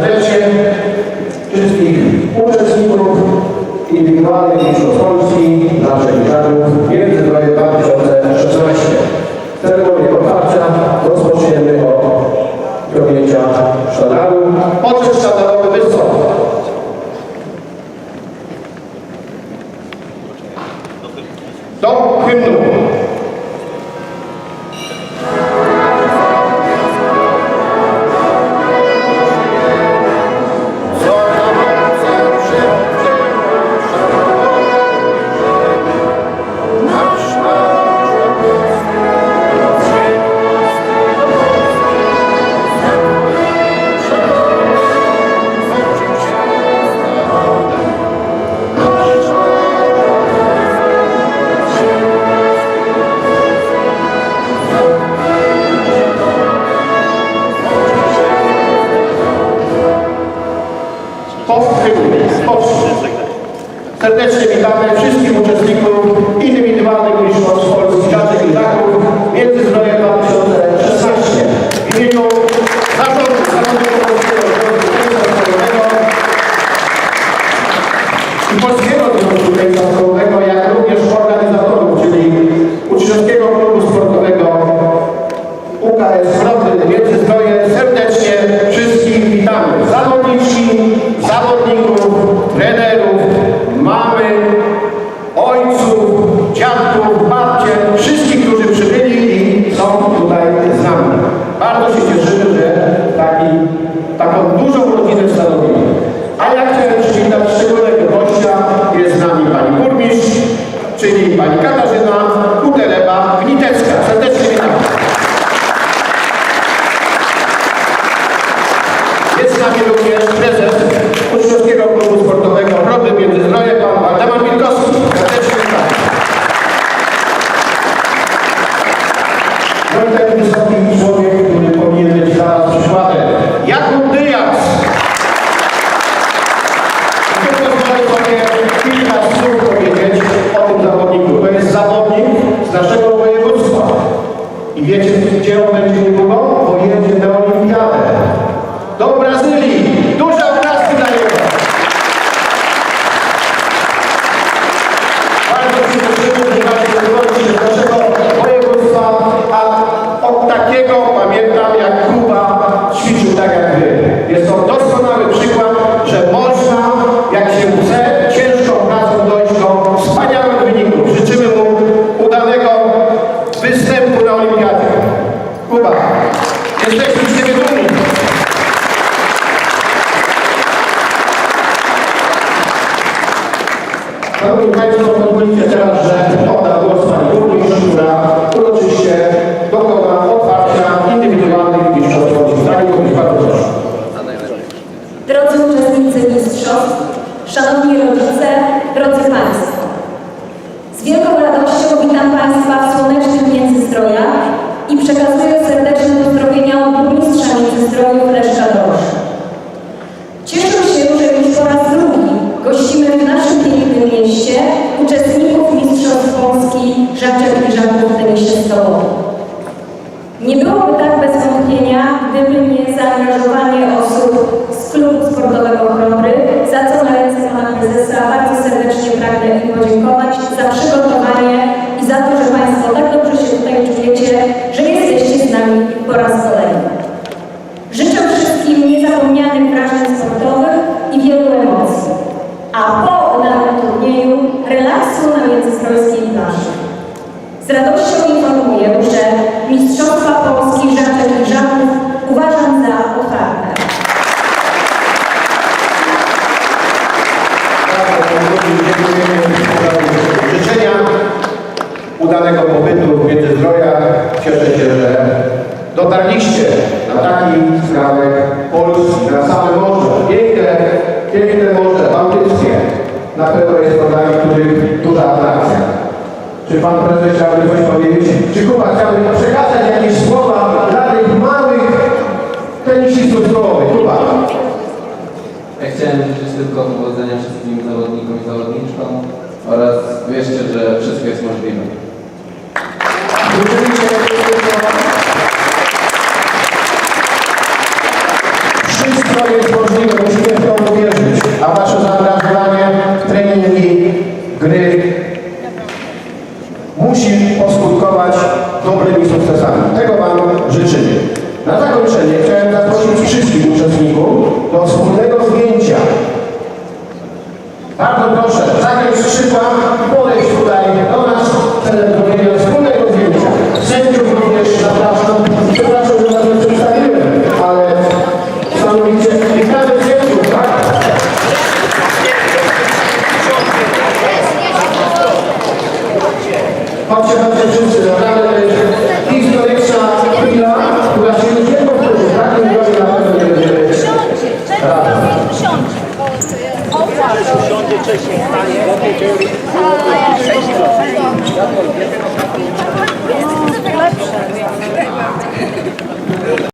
Serdecznie wszystkich uczestników indywidualnych mistrzostw Polski, naszych żarów Międzyzdroje 2016. Ceremonię otwarcia rozpoczniemy od piątnięcia sztanaru. Poczet sztanarowy wysoko. Do hymnu. Po hymnie. Serdecznie witamy wszystkich uczestników indywidualnych mistrzostw Polski Żaczek i Zaków Międzyzdroje 2016. W imieniu zarządu Zarządu wiecie, gdzie on będzie niedługo? Pojedzie na Olimpiadę. Do Brazylii. Duże oklaski dla niego. Bardzo się cieszymy, że wyborcy z naszego województwa, a od takiego Szanowni Państwo, pozwolicie teraz, że oddam głos Pani Burmistrz, która uroczyście dokona otwarcia indywidualnych mistrzostw. Pani Burmistrz, bardzo proszę. Drodzy uczestnicy mistrzostw, szanowni rodzice, drodzy Państwo. Z wielką radością witam Państwa w słonecznych Międzyzdrojach i przekazuję serdeczne pozdrowienia od burmistrza Międzyzdrojów Leszka Drosza. Cieszę się, że już po raz drugi gościmy w naszym pięknym mieście uczestników Mistrzostw Polski Żaczek i Żaków w tenisie stołowym. Nie byłoby tak bez wątpienia, gdyby nie zaangażowanie osób z klubu sportowego Chrobry, za co na ręce pana prezesa bardzo serdecznie pragnę im podziękować za przygotowanie i za to, że Państwo tak dobrze się tutaj czujecie, że jesteście z nami po raz kolejny. Życzę wszystkim niezapomnianych wrażeń sportowych i wielu emocji, a po udanym turnieju relaksu na międzystrojskiej plaży. Z radością informuję, że pobytu w Międzyzdrojach. Cieszę się, że dotarliście na taki skrawek Polski, na same morze. Piękne, piękne morze bałtyckie. Na pewno jest to dla niektórych duża atrakcja. Czy pan prezes chciałby coś powiedzieć? Czy Kuba chciałby przekazać jakieś słowa dla tych małych tenisistów stołowych? Kuba. Ja chciałem życzyć tylko powodzenia wszystkim zawodnikom i zawodniczkom oraz wierzcie, że wszystko jest możliwe. Bardzo proszę, zakres krzykła. 这些，大爷，我不。